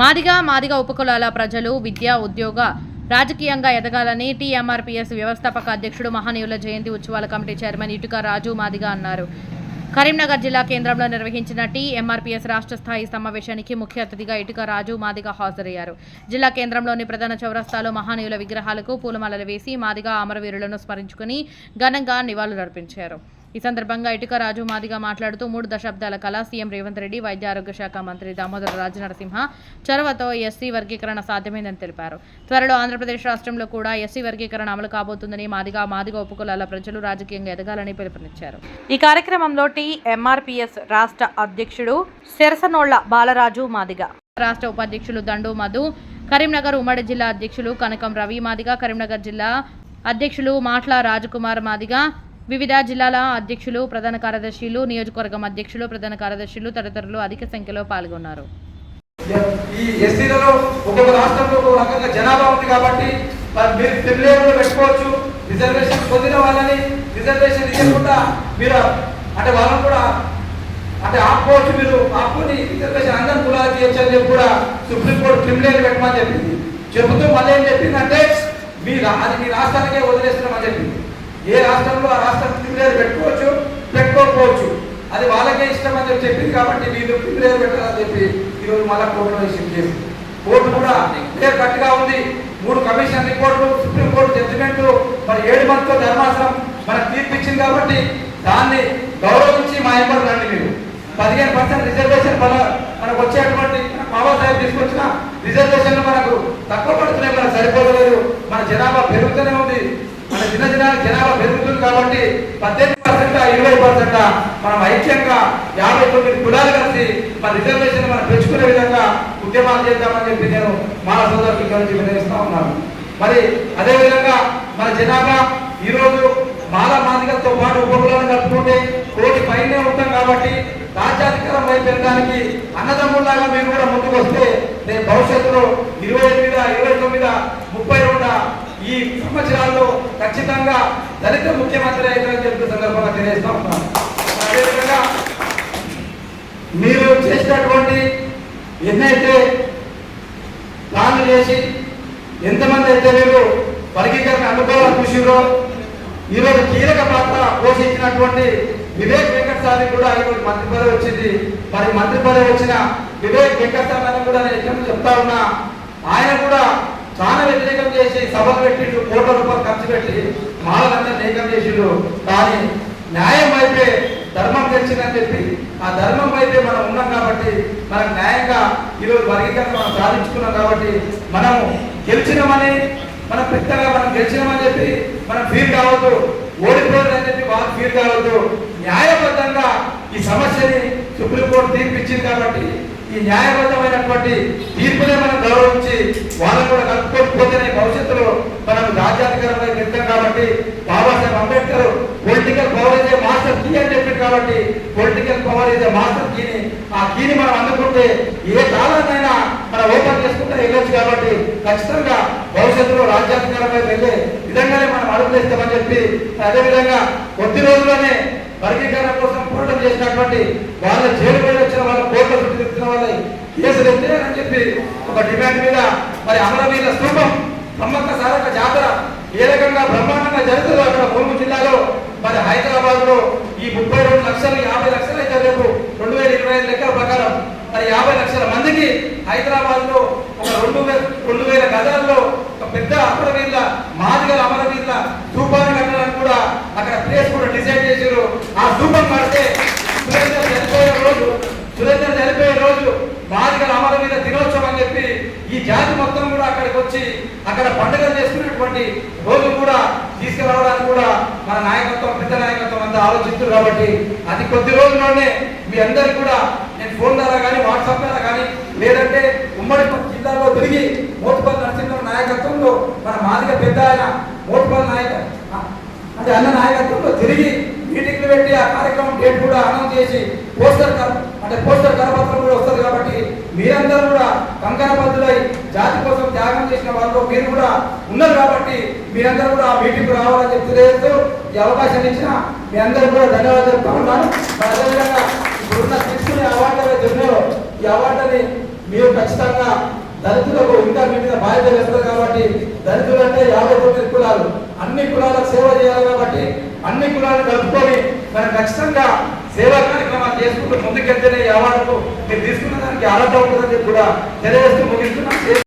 మాదిగా మాదిగా ఉపకులాల ప్రజలు విద్య ఉద్యోగ రాజకీయంగా ఎదగాలని టీఎంఆర్పీఎస్ వ్యవస్థాపక అధ్యక్షుడు మహనీయుల జయంతి ఉత్సవాల కమిటీ చైర్మన్ ఇటుక రాజు మాదిగా అన్నారు. కరీంనగర్ జిల్లా కేంద్రంలో నిర్వహించిన టీఎంఆర్పీఎస్ రాష్ట్ర స్థాయి సమావేశానికి ముఖ్య అతిథిగా ఇటుక రాజు మాదిగా హాజరయ్యారు. జిల్లా కేంద్రంలోని ప్రధాన చౌరస్తాలో మహానీయుల విగ్రహాలకు పూలమాలలు వేసి మాదిగా అమరవీరులను స్మరించుకుని ఘనంగా నివాళులర్పించారు. ఈ సందర్భంగా ఇటుక రాజు మాదిగా మాట్లాడుతూ మూడు దశాబ్దాల కళ సీఎం రేవంత్ రెడ్డి వైద్య ఆరోగ్య శాఖ మంత్రి దామోదర రాజు నరసింహ చొరవతో ఎస్సీ వర్గీకరణ సాధ్యమైందని తెలిపారు. త్వరలో ఆంధ్రప్రదేశ్ రాష్ట్రంలో కూడా ఎస్సీ వర్గీకరణ అమలు కాబోతుందని మాదిగా మాదిగా ఉపకులాల ప్రజలు రాజకీయంగా ఎదగాలని పిలుపునిచ్చారు. ఈ కార్యక్రమంలో టీఎంఆర్పిఎస్ రాష్ట్ర అధ్యక్షుడు సెరసనోళ్ళ బాలరాజు మాదిగా రాష్ట్ర ఉపాధ్యక్షులు దండు మధు కరీంనగర్ ఉమ్మడి జిల్లా అధ్యక్షులు కనకం రవి మాదిగా కరీంనగర్ జిల్లా అధ్యక్షులు మాట్ల రాజకుమార్ మాదిగా వివిధ జిల్లాల అధ్యక్షులు ప్రధాన కార్యదర్శులు నియోజకవర్గం అధ్యక్షులు ప్రధాన కార్యదర్శులు తదితరులు అధిక సంఖ్యలో పాల్గొన్నారు. ఈ ఎస్సీలలో ఒక్కొక్క రాష్ట్రంలో ఒక్కొక్క రకంగా జనాభా ఉంది కాబట్టి మీరు ఫిబ్రవరిలో పెట్టుకోవచ్చు. రిజర్వేషన్ పొందిన వాళ్ళని రిజర్వేషన్ ఇవ్వకుండా మీరు అంటే వాళ్ళని కూడా అంటే ఆపుకోవచ్చు మీరు. ఆపుకుని రిజర్వేషన్ అందరం కులాలు చేయొచ్చు అని చెప్పి కూడా సుప్రీంకోర్టు క్రిమినల్ పెట్టమని చెప్పింది. చెబుతూ మళ్ళీ ఏం చెప్పిందంటే మీ రా- అది మీ రాష్ట్రానికే వదిలేస్తున్నామని చెప్పింది. ఏ రాష్ట్రంలో ఆ రాష్ట్రం ప్రిపేర్ పెట్టుకోవచ్చు? పెట్టుకోకపోవచ్చు. అది వాళ్ళకే ఇష్టం అని చెప్పి చెప్పింది కాబట్టి మీరు ప్రిపేర్ పెట్టాలని చెప్పి ఈరోజు మళ్ళీ కోర్టులో ఇష్యూ చేసింది. కోర్టు కూడా క్లియర్ కట్గా ఉంది. మూడు కమిషన్ రిపోర్టులు సుప్రీంకోర్టు జడ్జిమెంట్ మరి ఏడు మందితో ధర్మాసనం మనకు తీర్పు ఇచ్చింది కాబట్టి దాన్ని గౌరవ మా ఎంబడి రండి మీరు పదిహేను పర్సెంట్ రిజర్వేషన్ మన మనకు వచ్చేటువంటి మన బాబాసాహెబ్ తీసుకొచ్చిన రిజర్వేషన్లు మనకు తక్కువ పడుతున్నాయి మనకు సరిపోతలేదు మన జనాభా పెరుగుతూనే ఉంది మన దిన దినానికి జనాభా కాబట్టి పద్దెనిమిది పర్సెంట్ ఇరవై పర్సెంట్ మనం ఐక్యంగా యాభై తొమ్మిది కులాలు కలిసి మన రిజర్వేషన్ మనం పెంచుకునే విధంగా ఉద్యమాలు చేద్దామని చెప్పి నేను మాల సోదరులకి కలిసి వినియోగిస్తా ఉన్నాను. మరి అదే విధంగా మన జనాభా ఈరోజు మాల మాదిగలతో పాటు ఉపకులను కలుపుకుంటే కోటి పైనే ఉంటాం కాబట్టి రాజ్యాధికారం వైపు వెళ్ళడానికి అన్నదమ్ముల్లాగా మేము కూడా ముందుకు వస్తే నేను భవిష్యత్తులో ఇరవై ఎనిమిది ఇరవై తొమ్మిది ముప్పై రెండు ఈ సంవత్సరాల్లో ఖచ్చితంగా దళిత ముఖ్యమంత్రి అవుతారని చెప్పి సందర్భంగా తెలియజేస్తా ఉన్నాను అదేవిధంగా మీరు చేసినటువంటి ఎన్నైతే ప్లాన్లు చేసి ఎంతమంది అయితే మీరు వర్గీకరణ అనుభవాలు చూసిరో ఈరోజు కీలక పాత్ర పోషించినటువంటి వివేక్ వెంకట స్వామి కూడా ఈరోజు మంత్రి పదవి వచ్చింది. మరి మంత్రి పదవి వచ్చిన వివేక్ వెంకట స్వామి కూడా నేను చెప్తా ఉన్నా ఆయన కూడా చాలా వ్యతిరేకం చేసి సభలు పెట్టిండు కోట్ల రూపాయలు ఖర్చు పెట్టి మాలందరూ నేకం చేసిండు. కానీ న్యాయం అయితే ధర్మం తెచ్చిందని చెప్పి ఆ ధర్మం అయితే మనం ఉన్నాం కాబట్టి మనకు న్యాయంగా ఈరోజు వర్గీకరణ మనం సాధించుకున్నాం కాబట్టి మనము గెలిచినామని మనం పెద్దగా మనం గెలిచినామని చెప్పి మనం ఫీల్ కావద్దు. ఓడిపోలేదని చెప్పి వాళ్ళు ఫీల్ కావద్దు. న్యాయబద్ధంగా ఈ సమస్యని సుప్రీంకోర్టు తీర్పు ఇచ్చింది కాబట్టి ఈ న్యాయబద్ధమైనటువంటి తీర్పునే మనం గౌరవించి వాళ్ళని కూడా కలుపుకోకపోతేనే భవిష్యత్తులో మనం రాజ్యాంగకరమైన వెళ్తాం కాబట్టి Babasaheb Ambedkar political power is master key అని చెప్పింది కాబట్టి పొలిటికల్ పవర్ అయితే మాస్టర్ కీని ఆ కీని మనం అందుకుంటే ఏ కాలాన్నైనా మనం ఓపెన్ చేసుకుంటే వెళ్ళొచ్చు కాబట్టి ఖచ్చితంగా భవిష్యత్తులో రాజ్యాంగకరమైన వెళ్ళే విధంగానే మనం అడుగులేస్తామని చెప్పి అదేవిధంగా కొద్ది రోజుల్లోనే వర్గీకరణ కోసం పోరాటం చేసినటువంటి వాళ్ళ జైలు వచ్చిన వాళ్ళ కోర్టులో చుట్టూ తిరుగుతున్న అని చెప్పి ఒక డిమాండ్ మీద మరి అమరవీర స్థూపం సమ్మక్క సారక జాతర ఏ రకంగా బ్రహ్మాండంగా జరుగుతుందో అక్కడ ములుగు జిల్లాలో మరి హైదరాబాద్లో ఈ ముప్పై రెండు లక్షలు యాభై లక్షలు అయితే రేపు రెండు వేల ఇరవై ఐదు లెక్కల ప్రకారం మరి యాభై లక్షల మందికి హైదరాబాద్లో ఒక రెండు వేల రెండు వేల గదాల్లో ఒక పెద్ద అమరవీరుల మాదిగల అమరవీరుల స్థూపాన్ని కట్టడానికి కూడా అక్కడ ప్లేస్ కూడా డిసైడ్ చేశారు. ఆ స్థూపం కడితే సురేందర్ చనిపోయే రోజు సురేందర్ చనిపోయే రోజు మాదిగల అమరవీర దినోత్సవం అని చెప్పి ఈ జాతి మొత్తం కూడా అక్కడికి వచ్చి అక్కడ పండుగలు చేసుకునేటువంటి రోజు కూడా తీసుకురావడానికి కూడా మన నాయకత్వం పెద్ద నాయకత్వం అంతా ఆలోచిస్తారు కాబట్టి అది కొద్ది రోజుల్లోనే మీ అందరికి కూడా నేను ఫోన్ ద్వారా కానీ వాట్సాప్ ద్వారా కానీ లేదంటే ఉమ్మడి జిల్లాలో తిరిగి మోటుపల్లి నరసింహ నాయకత్వంలో మన మాదిగ పెద్ద ఆయన మోటుపల్లి నాయక అంటే అన్న నాయకత్వంలో తిరిగి మీటింగ్లు పెట్టి ఆ కార్యక్రమం డేట్ కూడా అనౌన్స్ చేసి పోస్టర్ అంటే పోస్టర్ కరపత్రం కూడా వస్తుంది కాబట్టి మీరందరూ కూడా కంకణబద్ధులై జాతి కోసం త్యాగం చేసిన వారిలో మీరు కూడా ఉన్నారు కాబట్టి మీరందరూ కూడా ఆ మీటింగ్ రావాలని చెప్పి తెలియజేస్తూ ఈ అవకాశం ఇచ్చిన మీ అందరూ కూడా ధన్యవాదాలు చెప్తా ఉన్నాను మరి అదేవిధంగా ఇప్పుడున్న తీసుకునే అవార్డు ఏవైతే ఈ అవార్డుని మీరు ఖచ్చితంగా దళితులకు ఇంకా మీ మీద బాధ్యత వేస్తారు కాబట్టి దళితులు అంటే యాభై తొమ్మిది కులాలు. అన్ని కులాలకు సేవ చేయాలి కాబట్టి అన్ని కులాలను కలుపుకొని మనం ఖచ్చితంగా సేవా కార్యక్రమాలు చేసుకుంటూ ముందుకెళ్తేనే ఈ అవార్డుకు మీరు తీసుకున్న దానికి అర్హత ఉంటుందని కూడా తెలియజేస్తూ ముగిస్తున్నాం.